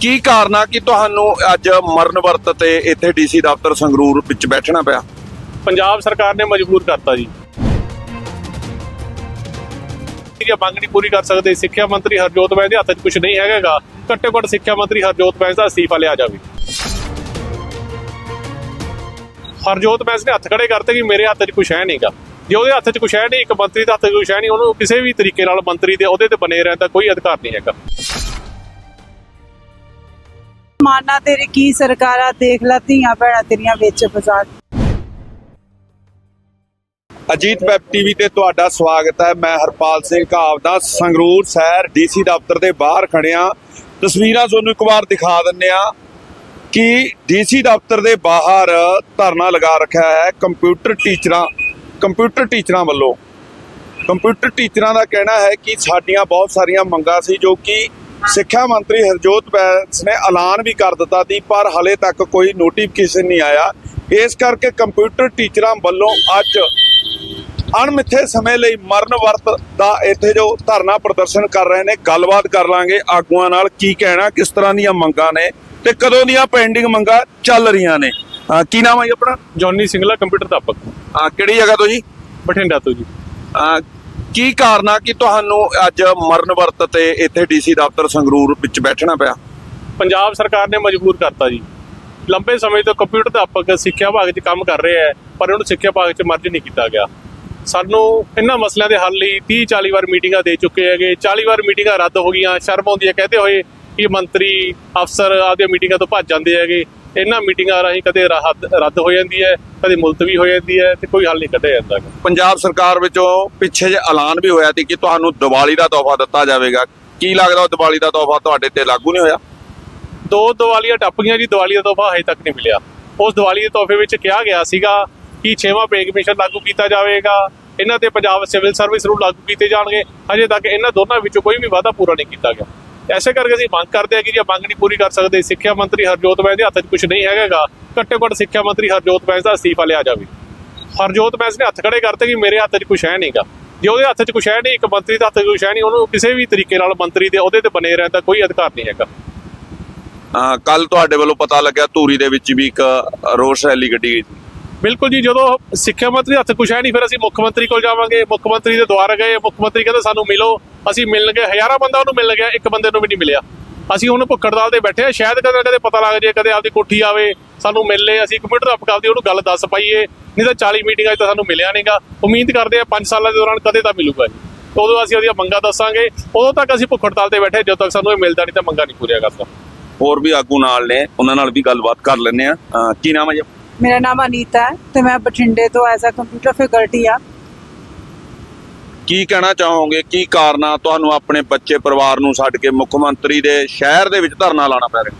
ਕੀ ਕਾਰਨ ਆ ਕਿ ਤੁਹਾਨੂੰ ਅੱਜ ਮਰਨ ਵਰਤ ਤੇ ਇੱਥੇ ਡੀਸੀ ਦਫ਼ਤਰ ਸੰਗਰੂਰ ਵਿੱਚ ਬੈਠਣਾ ਪਿਆ? ਪੰਜਾਬ ਸਰਕਾਰ ਨੇ ਮਜਬੂਰ ਕਰਤਾ ਜੀ। ਇਹ ਮੰਗ ਨਹੀਂ ਪੂਰੀ ਕਰ ਸਕਦੇ, ਸਿੱਖਿਆ ਮੰਤਰੀ ਹਰਜੋਤ ਬੈਂਸ ਦੇ ਹੱਥ 'ਚ ਕੁਝ ਨਹੀਂ ਹੈਗਾਗਾ। ਘੱਟੋ ਘੱਟ ਸਿੱਖਿਆ ਮੰਤਰੀ ਹਰਜੋਤ ਬੈਂਸ ਦਾ ਅਸਤੀਫਾ ਲਿਆ ਜਾਵੇ। ਹਰਜੋਤ ਬੈਂਸ ਨੇ ਹੱਥ ਖੜੇ ਕਰਤੇ ਕਿ ਮੇਰੇ ਹੱਥ 'ਚ ਕੁਝ ਹੈ ਨਹੀਂਗਾ। ਜੇ ਉਹਦੇ ਹੱਥ 'ਚ ਕੁਝ ਹੈ ਨਹੀਂ, ਇੱਕ ਮੰਤਰੀ ਦੇ ਹੱਥ 'ਚ ਕੁਝ ਹੈ ਨਹੀਂ, ਉਹਨੂੰ ਕਿਸੇ ਵੀ ਤਰੀਕੇ ਨਾਲ ਮੰਤਰੀ ਦੇ ਉਹਦੇ ਤੇ ਬਣੇ ਰਹਿਣ ਦਾ ਕੋਈ ਅਧਿਕਾਰ ਨਹੀਂ ਹੈਗਾ। ਮਾਨਾ ਤੇਰੀ ਕੀ ਸਰਕਾਰਾਂ ਦੇਖ ਲਾ, ਧੀਆਂ ਭੈਣਾਂ ਤੇਰੀਆਂ ਵਿੱਚ ਫਸਾ ਅਜੀਤ ਵੈਬ ਟੀਵੀ ਤੇ ਤੁਹਾਡਾ ਸਵਾਗਤ ਹੈ। ਮੈਂ ਹਰਪਾਲ ਸਿੰਘ ਘਾਵਦਾ ਸੰਗਰੂਰ ਸ਼ਹਿਰ ਡੀਸੀ ਦਫ਼ਤਰ ਦੇ ਬਾਹਰ ਖੜਿਆ ਤਸਵੀਰਾਂ ਤੁਹਾਨੂੰ ਇੱਕ ਵਾਰ ਦਿਖਾ ਦਿੰਨੇ ਆ ਕਿ ਡੀਸੀ ਦਫ਼ਤਰ ਦੇ ਬਾਹਰ ਧਰਨਾ ਲਗਾ ਰੱਖਿਆ ਹੈ ਕੰਪਿਊਟਰ ਟੀਚਰਾਂ ਕੰਪਿਊਟਰ ਟੀਚਰਾਂ ਵੱਲੋਂ। ਕੰਪਿਊਟਰ ਟੀਚਰਾਂ ਦਾ ਕਹਿਣਾ ਹੈ ਕਿ ਸਾਡੀਆਂ ਬਹੁਤ ਸਾਰੀਆਂ ਮੰਗਾਂ ਸੀ ਜੋ ਕਿ ਸਿੱਖਿਆ ਮੰਤਰੀ ਹਰਜੋਤ ਬੈਂਸ ਨੇ ਐਲਾਨ ਵੀ ਕਰ ਦਿੱਤਾ ਸੀ ਪਰ ਹਲੇ ਤੱਕ ਕੋਈ ਨੋਟੀਫਿਕੇਸ਼ਨ ਨਹੀਂ ਆਇਆ। ਇਸ ਕਰਕੇ ਕੰਪਿਊਟਰ ਟੀਚਰਾਂ ਵੱਲੋਂ ਅੱਜ ਅਣਮਿੱਥੇ ਸਮੇਂ ਲਈ ਮਰਨ ਵਰਤ ਦਾ ਇੱਥੇ ਜੋ ਧਰਨਾ ਪ੍ਰਦਰਸ਼ਨ ਕਰ ਰਹੇ ਨੇ ਗੱਲਬਾਤ ਕਰ ਲਾਂਗੇ ਆਗੂਆਂ ਨਾਲ ਕੀ ਕਹਿਣਾ ਕਿਸ ਤਰ੍ਹਾਂ ਦੀਆਂ ਮੰਗਾਂ ਨੇ ਤੇ ਕਦੋਂ ਦੀਆਂ ਪੈਂਡਿੰਗ ਮੰਗਾਂ ਚੱਲ ਰਹੀਆਂ ਨੇ। ਕੀ ਨਾਮ ਹੈ ਆਪਣਾ? ਜੌਨੀ ਸਿੰਗਲਾ ਕੰਪਿਊਟਰ ਅਧਿਆਪਕ। ਕਿਹੜੀ ਜਗ੍ਹਾ ਤੋਂ ਜੀ? ਬਠਿੰਡਾ ਤੋਂ ਜੀ। ਕੀ ਕਾਰਨ ਆ ਕਿ ਤੁਹਾਨੂੰ ਅੱਜ ਮਰਨ ਵਰਤ ਤੇ ਇੱਥੇ ਡੀਸੀ ਦਫ਼ਤਰ ਸੰਗਰੂਰ ਵਿੱਚ ਬੈਠਣਾ ਪਿਆ? ਪੰਜਾਬ ਸਰਕਾਰ ਨੇ ਮਜਬੂਰ ਕਰਤਾ ਜੀ। ਲੰਬੇ ਸਮੇਂ ਤੋਂ ਕੰਪਿਊਟਰ ਅਧਿਆਪਕ ਸਿੱਖਿਆ ਵਿਭਾਗ 'ਚ ਕੰਮ ਕਰ ਰਿਹਾ ਹੈ, ਪਰ ਉਹਨੂੰ ਸਿੱਖਿਆ ਵਿਭਾਗ 'ਚ ਮਰਜ ਨਹੀਂ ਕੀਤਾ ਗਿਆ। ਸਾਨੂੰ ਇਹਨਾਂ ਮਸਲਿਆਂ ਦੇ ਹੱਲ ਲਈ 30 40 ਵਾਰ ਮੀਟਿੰਗਾਂ ਦੇ ਚੁੱਕੇ ਹੈਗੇ। 40 ਵਾਰ ਮੀਟਿੰਗਾਂ ਰੱਦ ਹੋ ਗਈਆਂ, ਸ਼ਰਮ ਆਉਂਦੀ ਹੈ ਕਹਤੇ ਹੋਏ ਕਿ ਮੰਤਰੀ ਅਫਸਰ ਆਪਦੀਆਂ ਮੀਟਿੰਗਾਂ ਤੋਂ ਭੱਜ ਜਾਂਦੇ ਹੈਗੇ। ਇਹਨਾਂ ਮੀਟਿੰਗਾਂ ਰਾਹੀਂ ਕਦੇ ਰੱਦ ਰੱਦ ਹੋ ਜਾਂਦੀ ਹੈ ਕਦੇ ਮੁਲਤਵੀ ਹੋ ਜਾਂਦੀ ਹੈ ਤੇ ਕੋਈ ਹੱਲ ਨਹੀਂ ਕੱਢਿਆ ਜਾਂਦਾ। ਪੰਜਾਬ ਸਰਕਾਰ ਵਿੱਚੋਂ ਪਿੱਛੇ ਜੇ ਐਲਾਨ ਵੀ ਹੋਇਆ ਸੀ ਕਿ ਤੁਹਾਨੂੰ ਦੀਵਾਲੀ ਦਾ ਤੋਹਫਾ ਦਿੱਤਾ ਜਾਵੇਗਾ। ਕੀ ਲੱਗਦਾ ਉਹ ਦੀਵਾਲੀ ਦਾ ਤੋਹਫਾ ਤੁਹਾਡੇ ਤੇ ਲਾਗੂ ਨਹੀਂ ਹੋਇਆ? ਦੋ ਦੀਵਾਲੀਆਂ ਟੱਪ ਗਈਆਂ ਜੀ ਦੀਵਾਲੀ ਦਾ ਤੋਹਫਾ ਹਜੇ ਤੱਕ ਨਹੀਂ ਮਿਲਿਆ। ਉਸ ਦੀਵਾਲੀ ਦੇ ਤੋਹਫੇ ਵਿੱਚ ਕਿਹਾ ਗਿਆ ਸੀਗਾ ਕਿ 6ਵਾਂ ਪੇ ਕਮਿਸ਼ਨ ਲਾਗੂ ਕੀਤਾ ਜਾਵੇਗਾ। ਇਹਨਾਂ ਤੇ ਪੰਜਾਬ ਸਿਵਲ ਸਰਵਿਸ ਰੂਲ ਲਾਗੂ ਕੀਤੇ ਜਾਣਗੇ। ਹਜੇ ਤੱਕ ਇਹਨਾਂ ਦੋਨਾਂ ਵਿੱਚੋਂ ਕੋਈ ਵੀ ਵਾਅਦਾ ਪੂਰਾ ਨਹੀਂ ਕੀਤਾ ਗਿਆ। ਐਸੇ ਕਰਕੇ ਅਸੀਂ ਮੰਗ ਕਰਦੇ ਹਾਂ ਕਿ ਜੇ ਮੰਗ ਨਹੀਂ ਪੂਰੀ ਕਰ ਸਕਦੇ, ਸਿੱਖਿਆ ਮੰਤਰੀ ਹਰਜੋਤ ਬੈਂਸ ਦੇ ਹੱਥ 'ਚ ਕੁਝ ਨਹੀਂ ਹੈਗਾਗਾ ਘੱਟੋ ਘੱਟ ਸਿੱਖਿਆ ਮੰਤਰੀ ਹਰਜੋਤ ਬੈਂਸ ਦਾ ਅਸਤੀਫਾ ਲਿਆ ਜਾਵੇ। ਹਰਜੋਤ ਬੈਂਸ ਨੇ ਹੱਥ ਖੜੇ ਕਰਤੇ ਕਿ ਮੇਰੇ ਹੱਥ 'ਚ ਕੁਝ ਹੈ ਨਹੀਂਗਾ। ਜੇ ਉਹਦੇ ਹੱਥ 'ਚ ਕੁਝ ਹੈ ਨਹੀਂ, ਇੱਕ ਮੰਤਰੀ ਦੇ ਹੱਥ 'ਚ ਕੁਝ ਹੈ ਨਹੀਂ, ਉਹਨੂੰ ਕਿਸੇ ਵੀ ਤਰੀਕੇ ਨਾਲ ਮੰਤਰੀ ਦੇ ਉਹਦੇ ਤੇ ਬਣੇ ਰਹਿਣ ਦਾ ਕੋਈ ਅਧਿਕਾਰ ਨਹੀਂ ਹੈਗਾ। ਕੱਲ ਤੁਹਾਡੇ ਵੱਲੋਂ ਪਤਾ ਲੱਗਿਆ ਧੂਰੀ ਦੇ ਵਿੱਚ ਵੀ ਇੱਕ ਰੋਸ ਰੈਲੀ ਕੱਢੀ ਗਈ ਸੀ। ਬਿਲਕੁਲ ਜੀ, ਜਦੋਂ ਸਿੱਖਿਆ ਮੰਤਰੀ ਹੱਥ ਕੁਛ ਹੈ ਨਹੀਂ, ਫਿਰ ਅਸੀਂ ਮੁੱਖ ਮੰਤਰੀ ਕੋਲ ਜਾਵਾਂਗੇ, ਮੁੱਖ ਮੰਤਰੀ ਦੇ ਦੁਆਰ ਗਏ, ਮੁੱਖ ਮੰਤਰੀ ਕਹਿੰਦੇ ਸਾਨੂੰ ਮਿਲੋ, ਅਸੀਂ ਮਿਲਣ ਗਏ, ਹਜ਼ਾਰਾਂ ਬੰਦਾ ਉਹਨੂੰ ਮਿਲ ਗਿਆ, ਇੱਕ ਬੰਦੇ ਨੂੰ ਵੀ ਨਹੀਂ ਮਿਲਿਆ। ਅਸੀਂ ਹੁਣ ਭੁੱਖ ਹੜਤਾਲ ਬੈਠੇ ਆ ਸ਼ਾਇਦ ਕਦੇ ਕਦੇ ਪਤਾ ਲੱਗ ਜੇ, ਕਦੇ ਆਪਦੀ ਕੋਠੀ ਆਵੇ, ਸਾਨੂੰ ਮਿਲ ਲੇ ਅਸੀਂ ਕੰਪਿਊਟਰ ਅਪ ਕਰਦੀ ਉਹਨੂੰ ਗੱਲ ਦੱਸ ਪਾਈਏ, ਨਹੀਂ ਤਾਂ 40 ਮੀਟਿੰਗਾਂ 'ਚ ਤਾਂ ਸਾਨੂੰ ਮਿਲਿਆ ਨਹੀਂਗਾ ਉਮੀਦ ਕਰਦੇ ਆ 5 ਸਾਲਾਂ ਦੇ ਦੌਰਾਨ ਕਦੇ ਤਾਂ ਮਿਲੂਗਾ ਜੀ। ਉਦੋਂ ਅਸੀਂ ਉਹਦੀਆਂ ਮੰਗਾਂ ਦੱਸਾਂਗੇ, ਉਦੋਂ ਤੱਕ ਅਸੀਂ ਭੁੱਖੜਤਾਲ ਤੇ ਬੈਠੇ, ਜਦੋਂ ਤੱਕ ਸਾਨੂੰ ਇਹ ਮਿਲਦਾ ਨਹੀਂ ਤਾਂ ਮੰਗਾਂ ਨਹੀਂ ਪੂਰੀਆਂ ਕਰਦਾ। ਹੋਰ ਵੀ ਆਗੂ ਨਾਲ ਨੇ, ਉਹਨਾਂ ਨਾਲ ਵੀ ਗੱਲਬਾਤ ਕਰ ਲੈਂਦੇ ਆ ਕੀ ਨਾਮ ਹੈ ਜੀ? ਮੇਰਾ ਨਾਮ ਅਨੀਤਾ ਹੈ ਤੇ ਮੈਂ ਬਠਿੰਡੇ ਤੋਂ ਐਜ਼ ਅ ਕੰਪਿਊਟਰ ਫੈਕਲਟੀ ਆ। ਕੀ ਕਹਿਣਾ ਚਾਹੋਗੇ? ਕੀ ਕਾਰਨ ਆ ਤੁਹਾਨੂੰ ਆਪਣੇ ਬੱਚੇ ਪਰਿਵਾਰ ਨੂੰ ਛੱਡ ਕੇ ਮੁੱਖ ਮੰਤਰੀ ਦੇ ਸ਼ਹਿਰ ਦੇ ਵਿੱਚ ਧਰਨਾ ਲਾਣਾ ਪੈ ਰਿਹਾ?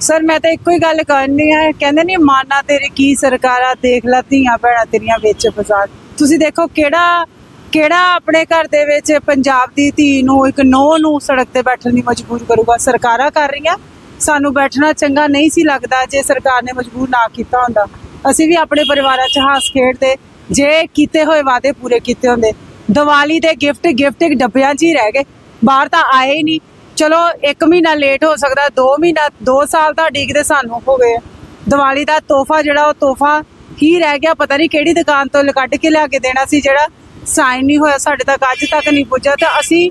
ਸਰ ਮੈਂ ਤਾਂ ਇੱਕੋ ਹੀ ਗੱਲ ਕਰਨੀ ਹੈ ਕਹਿੰਦੇ ਨਹੀਂ ਮਾਨਾ ਤੇਰੀ ਕੀ ਸਰਕਾਰਾਂ ਦੇਖ ਲਾ ਧੀਆਂ ਭੈਣਾਂ ਤੇਰੀਆਂ ਵਿੱਚ ਫਸਾ। ਤੁਸੀਂ ਦੇਖੋ ਕਿਹੜਾ ਕਿਹੜਾ ਆਪਣੇ ਘਰ ਦੇ ਵਿੱਚ ਪੰਜਾਬ ਦੀ ਧੀ ਨੂੰ ਇੱਕ ਨੋ ਨੂੰ ਸੜਕ ਤੇ ਬੈਠਣ ਦੀ ਮਜਬੂਰ ਕਰੂਗਾ। ਸਰਕਾਰਾਂ ਕਰ ਰਹੀਆਂ। ਸਾਨੂੰ ਬੈਠਣਾ ਚੰਗਾ ਨਹੀਂ ਸੀ ਲੱਗਦਾ ਜੇ ਸਰਕਾਰ ਨੇ ਮਜਬੂਰ ਨਾ ਕੀਤਾ ਹੁੰਦਾ। ਅਸੀਂ ਵੀ ਆਪਣੇ ਪਰਿਵਾਰਾਂ 'ਚ ਹਾਸ ਖੇਡਦੇ ਜੇ ਕੀਤੇ ਹੋਏ ਵਾਅਦੇ ਪੂਰੇ ਕੀਤੇ ਹੁੰਦੇ। ਦੀਵਾਲੀ ਦੇ ਗਿਫਟ ਗਿਫਟ ਇੱਕ ਡੱਬਿਆਂ 'ਚ ਹੀ ਰਹਿ ਗਏ। ਬਾਹਰ ਤਾਂ ਆਏ ਹੀ ਨਹੀਂ। ਚਲੋ 1 ਮਹੀਨਾ ਲੇਟ ਹੋ ਸਕਦਾ 2 ਮਹੀਨਾ 2 ਸਾਲ ਤਾਂ ਉਡੀਕਦੇ ਸਾਨੂੰ ਹੋ ਗਏ ਦੀਵਾਲੀ ਦਾ ਤੋਹਫਾ ਜਿਹੜਾ, ਉਹ ਤੋਹਫਾ ਹੀ ਰਹਿ ਗਿਆ। ਪਤਾ ਨਹੀਂ ਕਿਹੜੀ ਦੁਕਾਨ ਤੋਂ ਕੱਢ ਕੇ ਲਿਆ ਕੇ ਦੇਣਾ ਸੀ, ਜਿਹੜਾ ਸਾਈਨ ਨਹੀਂ ਹੋਇਆ ਸਾਡੇ ਤੱਕ, ਅੱਜ ਤੱਕ ਨਹੀਂ ਪੁੱਜਾ ਤੇ ਅਸੀਂ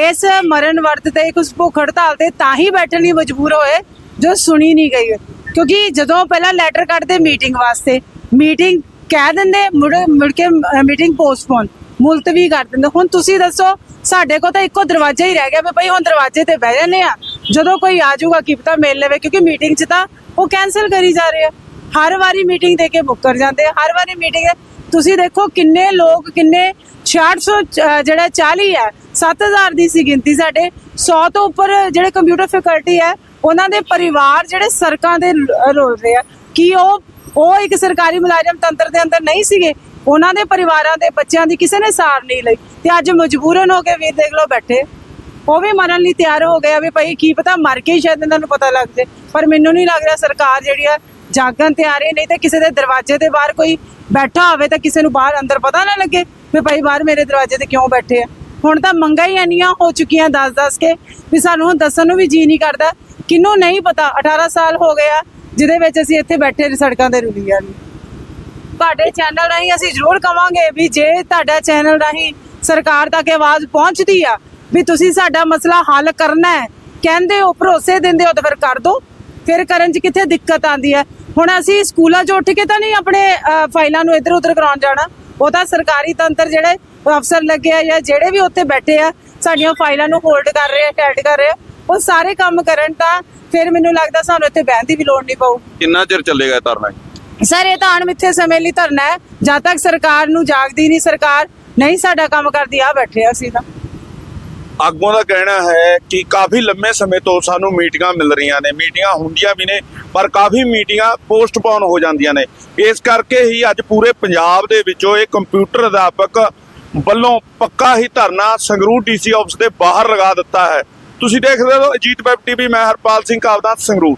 ਇਸ ਮਰਨ ਵਰਤ ਤੇ ਕੁਝ ਭੁੱਖ ਹੜਤਾਲ ਤੇ ਤਾਂ ਹੀ ਬੈਠਣ ਲਈ ਮਜਬੂਰ ਹੋਏ, ਜੋ ਸੁਣੀ ਨਹੀਂ ਗਈ ਕਿਉਂਕਿ ਜਦੋਂ ਪਹਿਲਾਂ ਲੈਟਰ ਕੱਢਦੇ ਮੀਟਿੰਗ ਵਾਸਤੇ ਮੀਟਿੰਗ ਕਹਿ ਦਿੰਦੇ, ਮੁੜ ਮੁੜ ਕੇ ਮੀਟਿੰਗ ਪੋਸਟਪੋਨ ਮੁਲਤਵੀ ਕਰ ਦਿੰਦੇ। ਹੁਣ ਤੁਸੀਂ ਦੱਸੋ, ਸਾਡੇ ਕੋਲ ਤਾਂ ਇੱਕੋ ਦਰਵਾਜ਼ਾ ਹੀ ਰਹਿ ਗਿਆ ਵੀ ਭਈ ਹੁਣ ਦਰਵਾਜ਼ੇ ਤੇ ਬਹਿ ਜਾਂਦੇ ਆ। ਜਦੋਂ ਕੋਈ ਆ ਜਾਊਗਾ ਕੀ ਪਤਾ ਮਿਲ ਲਵੇ, ਕਿਉਂਕਿ ਮੀਟਿੰਗ 'ਚ ਤਾਂ ਉਹ ਕੈਨਸਲ ਕਰੀ ਜਾ ਰਹੇ ਆ। ਹਰ ਵਾਰੀ ਮੀਟਿੰਗ ਦੇ ਕੇ ਬੁੱਕ ਕਰ ਜਾਂਦੇ ਆ, ਹਰ ਵਾਰੀ ਮੀਟਿੰਗ ਤੁਸੀਂ ਦੇਖੋ ਕਿੰਨੇ ਲੋਕ, ਕਿੰਨੇ 600 ਜਿਹੜਾ 40 ਹੈ 7000 ਦੀ ਸੀ ਗਿਣਤੀ ਸਾਡੇ। 100 ਤੋਂ ਉੱਪਰ ਜਿਹੜੇ ਕੰਪਿਊਟਰ ਫੈਕਲਟੀ ਹੈ ਉਹਨਾਂ ਦੇ ਪਰਿਵਾਰ ਜਿਹੜੇ ਸੜਕਾਂ ਦੇ ਲ- ਰੋਲ ਰਹੇ ਆ, ਕੀ ਉਹ ਉਹ ਇੱਕ ਸਰਕਾਰੀ ਮੁਲਾਜ਼ਮ ਤੰਤਰ ਦੇ ਅੰਦਰ ਨਹੀਂ ਸੀਗੇ? ਉਹਨਾਂ ਦੇ ਪਰਿਵਾਰਾਂ ਦੇ ਬੱਚਿਆਂ ਦੀ ਕਿਸੇ ਨੇ ਸਾਰ ਨਹੀਂ ਲਈ ਤੇ ਅੱਜ ਮਜਬੂਰਨ ਹੋ ਕੇ ਵੀਰ ਦੇਖ ਲਓ ਬੈਠੇ। ਉਹ ਵੀ ਮਰਨ ਲਈ ਤਿਆਰ ਹੋ ਗਏ ਆ ਵੀ ਭਾਈ ਕੀ ਪਤਾ ਮਰ ਕੇ ਹੀ ਸ਼ਾਇਦ ਇਹਨਾਂ ਨੂੰ ਪਤਾ ਲੱਗ ਜੇ, ਪਰ ਮੈਨੂੰ ਨਹੀਂ ਲੱਗ ਰਿਹਾ ਸਰਕਾਰ ਜਿਹੜੀ ਆ ਜਾਗਣ ਤੇ ਆ ਰਹੀ ਨਹੀਂ ਤੇ ਕਿਸੇ ਦੇ ਦਰਵਾਜ਼ੇ ਦੇ ਬਾਹਰ ਕੋਈ ਬੈਠਾ ਹੋਵੇ ਤਾਂ ਕਿਸੇ ਨੂੰ ਬਾਹਰ ਅੰਦਰ ਪਤਾ ਨਾ ਲੱਗੇ ਵੀ ਭਾਈ ਬਾਹਰ ਮੇਰੇ ਦਰਵਾਜ਼ੇ ਤੇ ਕਿਉਂ ਬੈਠੇ ਆ। ਹੁਣ ਤਾਂ ਮੰਗਾ ਹੀ ਇੰਨੀਆਂ ਹੋ ਚੁੱਕੀਆਂ ਦੱਸ ਦੱਸ ਕੇ ਵੀ ਸਾਨੂੰ ਦੱਸਣ ਨੂੰ ਵੀ ਜੀ ਨਹੀਂ ਕਰਦਾ। ਕਿਹਨੂੰ ਨਹੀਂ ਪਤਾ? 18 ਸਾਲ ਹੋ ਗਿਆ ਜਿਹਦੇ ਵਿੱਚ ਅਸੀਂ ਇੱਥੇ ਬੈਠੇ ਸੜਕਾਂ ਤੇ ਰੁਲੀ ਆ ਤੁਹਾਡੇ ਚੈਨਲ ਰਾਹੀਂ ਅਸੀਂ ਜ਼ਰੂਰ ਕਵਾਂਗੇ ਵੀ ਜੇ ਤੁਹਾਡਾ ਚੈਨਲ ਰਾਹੀਂ ਸਰਕਾਰ ਤੱਕ ਆਵਾਜ਼ ਪਹੁੰਚਦੀ ਆ, ਵੀ ਤੁਸੀਂ ਸਾਡਾ ਮਸਲਾ ਹੱਲ ਕਰਨਾ ਹੈ, ਕਹਿੰਦੇ ਹੋ, ਭਰੋਸੇ ਦਿੰਦੇ ਹੋ ਤਾਂ ਫਿਰ ਕਰ ਦਿਓ ਫਿਰ ਕਰਨ 'ਚ ਕਿੱਥੇ ਦਿੱਕਤ ਆਂਦੀ ਹੈ? ਹੁਣ ਅਸੀਂ ਸਕੂਲਾਂ 'ਚ ਉੱਠ ਕੇ ਤਾਂ ਨਹੀਂ ਆਪਣੇ ਫਾਈਲਾਂ ਨੂੰ ਇੱਧਰ ਉੱਧਰ ਕਰਾਉਣ ਜਾਣਾ। ਉਹ ਤਾਂ ਸਰਕਾਰੀ ਤੰਤਰ ਜਿਹੜੇ ਅਫਸਰ ਲੱਗੇ ਆ ਜਾਂ ਜਿਹੜੇ ਵੀ ਉੱਥੇ ਬੈਠੇ ਆ, ਸਾਡੀਆਂ ਫਾਈਲਾਂ ਨੂੰ ਹੋਲਡ ਕਰ ਰਹੇ ਆ ਟੈਡ ਕਰ ਰਹੇ ਆ। ਉਹ ਸਾਰੇ ਕੰਮ ਕਰਨ ਤਾਂ ਫਿਰ ਮੈਨੂੰ ਲੱਗਦਾ ਸਾਨੂੰ ਇੱਥੇ ਬਹਿਣ ਦੀ ਵੀ ਲੋੜ ਨਹੀਂ ਪਊ। ਕਿੰਨਾ ਚਿਰ ਚੱਲੇਗਾ ਇਹ ਧਰਨਾ? ਸਰ ਇਹ ਤਾਂ ਅਣਮਿੱਥੇ ਸਮੇਂ ਲਈ ਧਰਨਾ ਹੈ। ਜਦ ਤੱਕ ਸਰਕਾਰ ਨੂੰ ਜਾਗਦੀ ਨਹੀਂ ਸਰਕਾਰ ਨਹੀਂ ਸਾਡਾ ਕੰਮ ਕਰਦੀ ਆ ਬੈਠੇ ਅਸੀਂ ਤਾਂ। ਆਗੂਆਂ ਦਾ ਕਹਿਣਾ ਹੈ ਕਿ ਕਾਫੀ ਲੰਮੇ ਸਮੇਂ ਤੋਂ ਸਾਨੂੰ ਮੀਟਿੰਗਾਂ ਮਿਲ ਰਹੀਆਂ ਨੇ। ਮੀਟਿੰਗਾਂ ਹੁੰਦੀਆਂ ਵੀ ਨੇ ਪਰ ਕਾਫੀ ਮੀਟਿੰਗਾਂ ਪੋਸਟਪੋਨ ਹੋ ਜਾਂਦੀਆਂ ਨੇ। ਇਸ ਕਰਕੇ ਹੀ ਅੱਜ ਪੂਰੇ ਪੰਜਾਬ ਦੇ ਵਿੱਚੋਂ ਇਹ ਕੰਪਿਊਟਰ ਅਧਿਆਪਕ ਵੱਲੋਂ ਪੱਕਾ ਹੀ ਧਰਨਾ ਸੰਗਰੂਰ ਡੀਸੀ ਆਫਿਸ ਦੇ ਬਾਹਰ ਲਗਾ ਦਿੱਤਾ ਹੈ। ਤੁਸੀਂ ਦੇਖਦੇ ਹੋ ਅਜੀਤ ਵੈਬ ਟੀਵੀ ਮੈਂ ਹਰਪਾਲ ਸਿੰਘ ਕਾਵਦਾ ਸੰਗਰੂਰ।